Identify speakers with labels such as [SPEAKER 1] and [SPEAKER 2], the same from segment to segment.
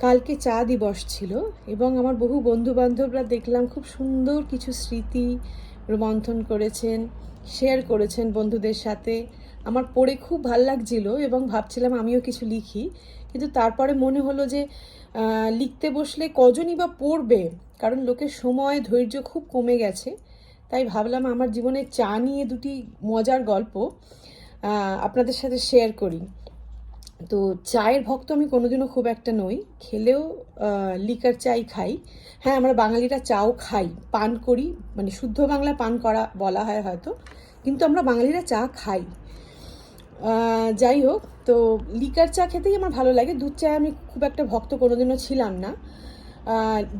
[SPEAKER 1] কালকে চা দিবস ছিল এবং আমার বহু বন্ধু বান্ধবরা দেখলাম খুব সুন্দর কিছু স্মৃতি রোমন্থন করেছেন শেয়ার করেছেন বন্ধুদের সাথে। আমার পড়ে খুব ভালো লাগছিল এবং ভাবছিলাম আমিও কিছু লিখি। কিন্তু তারপরে মনে হলো যে লিখতে বসলে কজনই বা পড়বে? কারণ লোকের সময়, ধৈর্য খুব কমে গেছে। তাই ভাবলাম আমার জীবনে চা নিয়ে দুটি মজার গল্প আপনাদের সাথে শেয়ার করি। তো চায়ের ভক্ত আমি কোনোদিনও খুব একটা নই। খেলেও লিকার চাই খাই। হ্যাঁ আমরা বাঙালিরা চাও খাই, পান করি মানে শুদ্ধ বাংলা পান করা বলা হয় হয়তো, কিন্তু আমরা বাঙালিরা চা খাই। যাই হোক, তো লিকার চা খেতেই আমার ভালো লাগে। দুধ চায় আমি খুব একটা ভক্ত কোনোদিনও ছিলাম না।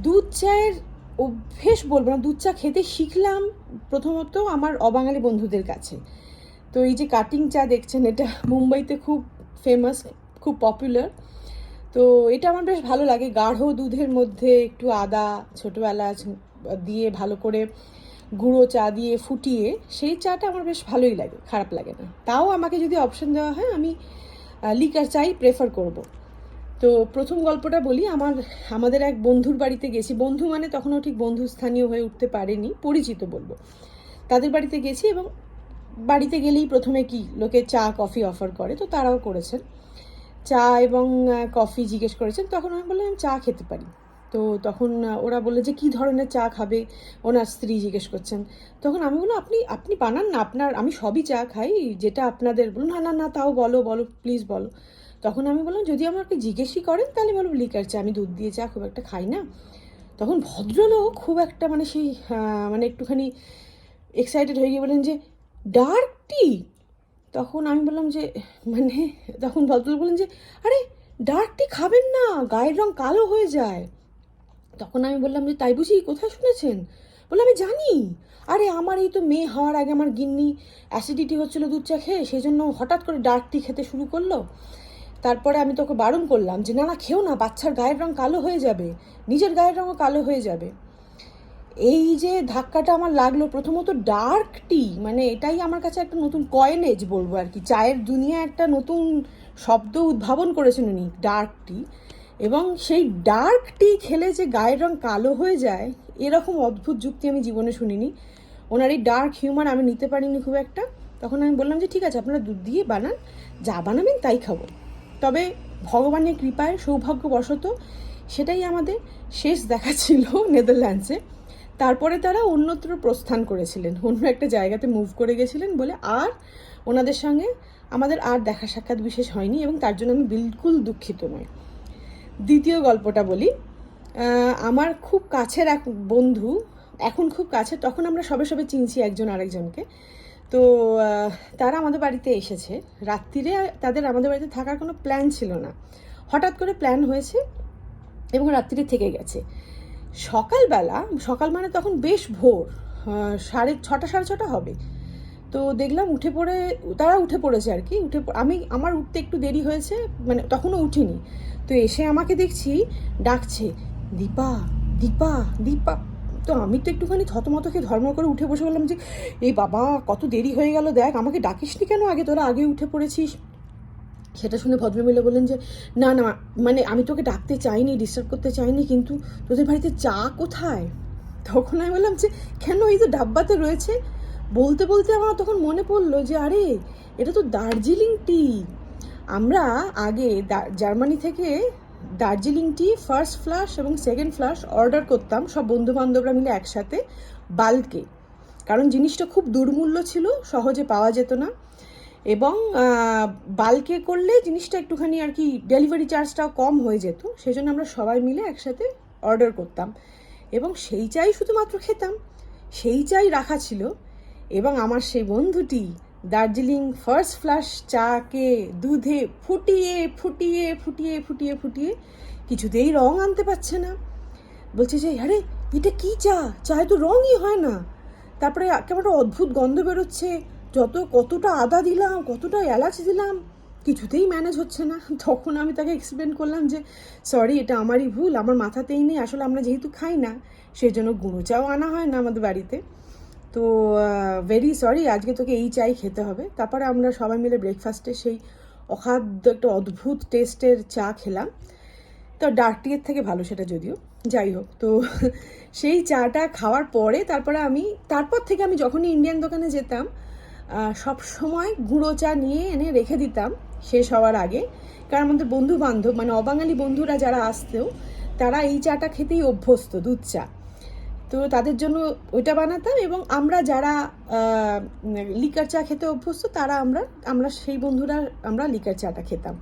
[SPEAKER 1] দুধ চায়ের অভ্যেস বলব না, দুধ চা খেতে শিখলাম প্রথমত আমার অবাঙালি বন্ধুদের কাছে। তো এই যে কাটিং চা দেখছেন, এটা মুম্বাইতে খুব ফেমাস খুব পপুলার তো এটা আমার বেশ ভালো লাগে। গাঢ় দুধের মধ্যে একটু আদা ছোটো এলাচ দিয়ে ভালো করে গুঁড়ো চা দিয়ে ফুটিয়ে সেই চাটা আমার বেশ ভালোই লাগে, খারাপ লাগে না। তাও আমাকে যদি অপশন দেওয়া হয়, আমি লিকার চাই প্রেফার করব। তো প্রথম গল্পটা বলি, আমার, আমাদের এক বন্ধুর বাড়িতে গেছি। বন্ধু মানে তখনও ঠিক বন্ধু স্থানীয় হয়ে উঠতে পারেনি, পরিচিত বলব। তাদের বাড়িতে গেছি এবং বাড়িতে গেলেই প্রথমে কি? লোকে চা, কফি অফার করে, তো তারাও করেছেন। চা এবং কফি জিজ্ঞেস করেছেন, তখন আমি বললাম, আমি চা খেতে পারি। তো তখন ওরা বলল যে, কী ধরনের চা খাবে? ওনার স্ত্রী জিজ্ঞেস করছেন। তখন আমি বললাম, আপনি আপনি বানান না, আপনার, আমি সবই চা খাই, যেটা আপনাদের বলুন না না না, তাও বলো বলো প্লিজ বলো। তখন আমি বললাম, যদি আমাকে জিজ্ঞেসই করেন, তাহলে বলব, লিকার চা, আমি দুধ দিয়ে চা খুব একটা খাই না। তখন ভদ্রলোক খুব একটা মানে সেই মানে একটুখানি এক্সাইটেড হয়ে গিয়ে বলেন যে ডার্ক টি তখন আমি বললাম যে মানে তখন ভদ্রলোক বললেন যে, আরে ডার্ক টি খাবেন না, গায়ের রং কালো হয়ে যায়। তখন আমি বললাম যে, তাই বুঝি, কোথায় শুনেছেন? বলে আমি জানি। আরে, আমার এই তো মেয়ে হওয়ার আগে আমার গিন্নি অ্যাসিডিটি হচ্ছিল দুধ চা খেয়ে সেই জন্য হঠাৎ করে ডার্ক টি খেতে শুরু করল। তারপরে আমি তোকে বারণ করলাম যে, না না, খেও না, বাচ্চার গায়ের রং কালো হয়ে যাবে, নিজের গায়ের রঙও কালো হয়ে যাবে। এই যে ধাক্কাটা আমার লাগল, প্রথমত ডার্ক টি মানে এটাই আমার কাছে একটা নতুন কয়েনেজ বলব আর কি। চায়ের দুনিয়া একটা নতুন শব্দ উদ্ভাবন করেছেন উনি ডার্ক টি এবং সেই ডার্ক টি খেলে যে গায়ের রং কালো হয়ে যায়, এরকম অদ্ভুত যুক্তি আমি জীবনে শুনিনি। ওনার এই ডার্ক হিউমার আমি নিতে পারিনি খুব একটা। তখন আমি বললাম যে, ঠিক আছে, আপনারা দুধ দিয়ে বানান, যা বানাবেন তাই খাব। তবে ভগবানের কৃপায় সৌভাগ্যবশত সেটাই আমাদের শেষ দেখা ছিল নেদারল্যান্ডসে। তারপরে তারা অন্যত্র প্রস্থান করেছিলেন। অন্য একটা জায়গাতে মুভ করে গেছিলেন বলে আর ওনাদের সঙ্গে আমাদের আর দেখা সাক্ষাৎ বিশেষ হয়নি এবং তার জন্য আমি বিলকুল দুঃখিত নই। দ্বিতীয় গল্পটা বলি। আমার খুব কাছের এক বন্ধু, এখন খুব কাছে, তখন আমরা সবে সবে চিনছি একজন আরেকজনকে। তো তারা আমাদের বাড়িতে এসেছে। রাত্রিরে তাদের আমাদের বাড়িতে থাকার কোনো প্ল্যান ছিল না। হঠাৎ করে প্ল্যান হয়েছে এবং রাত্রিরে থেকে গেছে। সকালবেলা, সকাল মানে তখন বেশ ভোর সাড়ে ছটা সাড়ে ছটা হবে। তো দেখলাম উঠে পড়ে, তারা উঠে পড়েছে আর কি, উঠে আমি, আমার উঠতে একটু দেরি হয়েছে মানে তখনও উঠিনি। তো এসে আমাকে দেখছি, ডাকছে, দীপা দীপা দীপা। তো আমি তো একটুখানি থতমতকে ধর্ম করে উঠে বসে বললাম যে এই বাবা, কত দেরি হয়ে গেল, দেখ, আমাকে ডাকিসনি কেন আগে? তোরা আগে উঠে পড়েছিস। সেটা শুনে ভদ্রমহিলা বললেন যে, না না মানে আমি তোকে ডাকতে চাইনি ডিস্টার্ব করতে চাইনি, কিন্তু তোদের বাড়িতে চা কোথায়? তখন আমি বললাম যে, কেন? এই তো ডাব্বাতে রয়েছে। বলতে বলতে আমার তখন মনে পড়ল যে, আরে, এটা তো দার্জিলিং টি। আমরা আগে জার্মানি থেকে দার্জিলিং টি ফার্স্ট ফ্লাশ এবং সেকেন্ড ফ্লাশ অর্ডার করতাম, সব বন্ধু বান্ধবরা মিলে একসাথে বাল্কে কারণ জিনিসটা খুব দুর্মূল্য ছিল, সহজে পাওয়া যেত না। এবং বাল্কে করলে জিনিসটা একটুখানি আর কি ডেলিভারি চার্জটাও কম হয়ে যেত সেই জন্য আমরা সবাই মিলে একসাথে অর্ডার করতাম। এবং সেই চাই শুধুমাত্র খেতাম, সেই চাই রাখা ছিল। এবং আমার সেই বন্ধুটি দার্জিলিং ফার্স্ট ফ্লাশ চাকে দুধে ফুটিয়ে ফুটিয়ে ফুটিয়ে ফুটিয়ে ফুটিয়ে কিছুতেই রং আনতে পারছে না। বলছে যে, আরে, এটা কি চা? চায়ে তো রঙই হয় না। তারপরে কেমন একটা অদ্ভুত গন্ধ বেরোচ্ছে। যত কতটা আদা দিলাম, কতটা এলাচ দিলাম, কিছুতেই ম্যানেজ হচ্ছে না। তখন আমি তাকে এক্সপ্লেন করলাম যে সরি এটা আমারই ভুল, আমার মাথাতেই নেই, আসলে আমরা যেহেতু খাই না সেই জন্য গুঁড়ো চাও আনা হয় না আমাদের বাড়িতে। তো ভেরি সরি আজকে তোকে এই চাই খেতে হবে। তারপরে আমরা সবাই মিলে ব্রেকফাস্টে সেই অখাদ্য, একটা অদ্ভুত টেস্টের চা খেলাম। তো ডার্ক টিয়ের থেকে ভালো সেটা যদিও। যাই হোক, তো, সেই চাটা খাওয়ার পরে তারপরে আমি, তারপর থেকে আমি যখনই ইন্ডিয়ান দোকানে যেতাম সব সময় গুঁড়ো চা নিয়ে এনে রেখে দিতাম শেষ হওয়ার আগে। কারণ আমাদের বন্ধু বান্ধব মানে অবাঙালি বন্ধুরা যারা আসতেও, তারা এই চাটা খেতেই অভ্যস্ত, দুধ চা। তো তাদের জন্য ওইটা বানাতাম এবং আমরা যারা লিকার চা খেতে অভ্যস্ত, তারা আমরা আমরা সেই বন্ধুরা, আমরা লিকার চাটা খেতাম।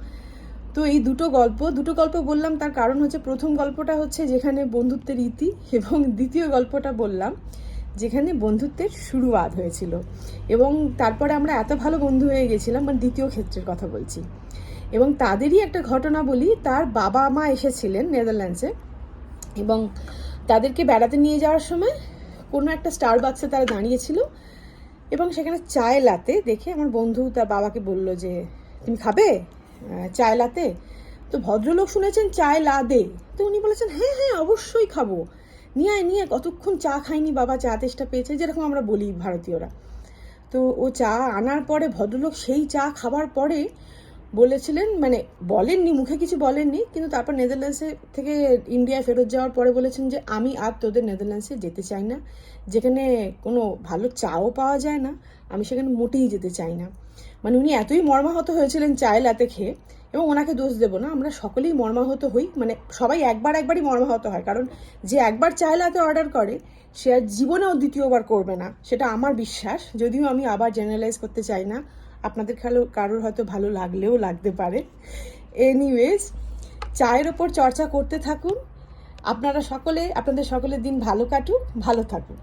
[SPEAKER 1] তো এই দুটো গল্প দুটো গল্প বললাম, তার কারণ হচ্ছে প্রথম গল্পটা হচ্ছে যেখানে বন্ধুত্বের ইতি এবং দ্বিতীয় গল্পটা বললাম। যেখানে বন্ধুত্বের শুরুয়াত হয়েছিল। এবং তারপরে আমরা এত ভালো বন্ধু হয়ে গেছিলাম মানে দ্বিতীয় ক্ষেত্রের কথা বলছি। এবং তাদেরই একটা ঘটনা বলি, তার বাবা মা এসেছিলেন নেদারল্যান্ডসে এবং তাদেরকে বেড়াতে নিয়ে যাওয়ার সময় কোনো একটা স্টার বাক্সে তারা দাঁড়িয়েছিল এবং সেখানে চায় লাতে দেখে আমার বন্ধু তার বাবাকে বলল যে, তুমি খাবে? চায় লাতে? তো ভদ্রলোক শুনেছেন, চায় লা দে তো উনি বলেছেন হ্যাঁ হ্যাঁ অবশ্যই খাব। নিয়ে আয় নিয়ে কতক্ষণ চা খাইনি বাবা, চা তেষ্টা পেয়েছে, যেরকম আমরা বলি ভারতীয়রা। তো ও চা আনার পরে ভদ্রলোক সেই চা খাবার পরে বলেছিলেন মানে বলেননি, মুখে কিছু বলেননি, কিন্তু তারপর নেদারল্যান্ডসে থেকে ইন্ডিয়ায় ফেরত যাওয়ার পরে বলেছেন যে, আমি আর তোদের নেদারল্যান্ডসে যেতে চাই না। যেখানে কোনো ভালো চাও পাওয়া যায় না, আমি সেখানে মোটেই যেতে চাই না। মানে উনি এতই মর্মাহত হয়েছিলেন চায় লাতে খেয়ে এবং ওনাকে দোষ দেবো না। আমরা সকলেই মর্মাহত হই। মানে সবাই একবার একবারই মর্মাহত হয়। কারণ যে একবার চায় লাতে অর্ডার করে, সে আর জীবনেও দ্বিতীয়বার করবে না। সেটা আমার বিশ্বাস। যদিও আমি আবার জেনারেলাইজ করতে চাই না। আপনাদের খেলো, কারোর হয়তো ভালো লাগলেও লাগতে পারে। এনিওয়েজ চায়ের ওপর চর্চা করতে থাকুন। আপনারা সকলে, আপনাদের সকলের দিন ভালো কাটুক, ভালো থাকুন